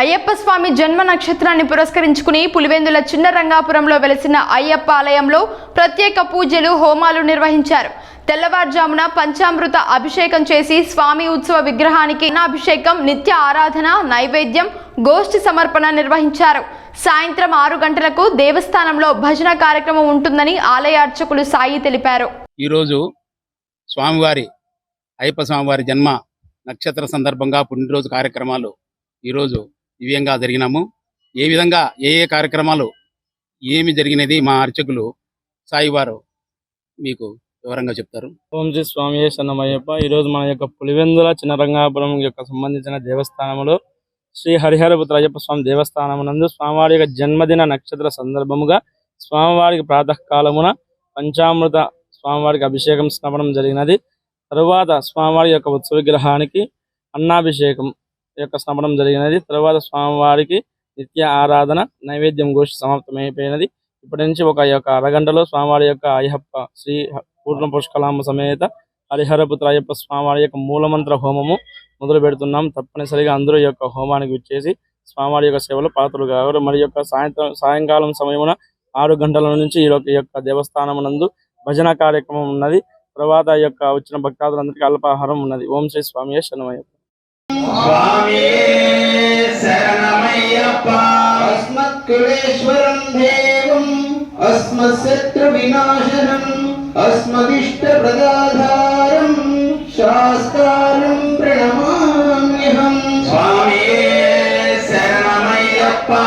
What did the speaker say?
అయ్యప్ప స్వామి జన్మ నక్షత్రాన్ని పురస్కరించుకుని పులివెందుల చిన్న రంగాపురంలో వెలిసిన అయ్యప్ప ఆలయంలో ప్రత్యేక పూజలు హోమాలు నిర్వహించారు. తెల్లవారుజామున పంచామృత అభిషేకం చేసి స్వామి ఉత్సవ విగ్రహానికి అభిషేకం నిత్య ఆరాధన నైవేద్యం గోష్ఠి సమర్పణ నిర్వహించారు. సాయంత్రం ఆరు గంటలకు దేవస్థానంలో భజన కార్యక్రమం ఉంటుందని ఆలయ అర్చకులు సాయి తెలిపారు. ఈరోజు స్వామివారి అయ్యప్ప స్వామివారి జన్మ నక్షత్ర సందర్భంగా పుణ్యరోజు కార్యక్రమాలు ఈరోజు దివ్యంగా జరిగినాము. ఏ విధంగా ఏ ఏ కార్యక్రమాలు ఏమి జరిగినది మా అర్చకులు సాయివారు మీకు వివరంగా చెప్తారు. ఓంజీ శ్రీ స్వామి సన్నమయ్యప్ప ఈరోజు మన యొక్క పులివెందుల చిన్నరంగాపురం యొక్క సంబంధించిన దేవస్థానములో శ్రీ హరిహరపుత్ర అయ్యప్ప స్వామి దేవస్థానమునందు స్వామివారి యొక్క జన్మదిన నక్షత్ర సందర్భముగా స్వామివారికి ప్రాతకాలమున పంచామృత స్వామివారికి అభిషేకం స్నపనం జరిగినది. తరువాత స్వామివారి యొక్క ఉత్సవ విగ్రహానికి అన్నాభిషేకం యొక్క స్నపనం జరిగినది. తరువాత స్వామివారికి నిత్య ఆరాధన నైవేద్యం గోష్ఠి సమాప్తమైపోయినది. ఇప్పటి నుంచి ఒక యొక్క అరగంటలో స్వామివారి యొక్క అయ్యప్ప శ్రీ పూర్ణ పుష్కలాంబ సమేత హరిహరపుత్ర అయ్యప్ప స్వామివారి యొక్క మూలమంత్ర హోమము మొదలు పెడుతున్నాం. తప్పనిసరిగా అందరూ యొక్క హోమానికి వచ్చేసి స్వామివారి యొక్క సేవలు పాత్రలు కావరు మరి యొక్క సాయంత్రం సాయంకాలం సమయమున ఆరు గంటల నుంచి ఈ యొక్క- యొక్క దేవస్థానం నందు భజన కార్యక్రమం ఉన్నది. తర్వాత యొక్క వచ్చిన భక్తాదులందరికీ అల్పాహారం ఉన్నది. ఓం శ్రీ స్వామి శరణమయ్యప్ప. சுவாமியே சரணமையப்பா அஸ்மத் குலேஸ்வரம் தேவம் அஸ்மத் சத்ரு விநாசனம் அஸ்மதிஷ்ட பிரதாதாரம் சாஸ்தாரம் பிரணமாம்யகம் சுவாமியே சரணமையப்பா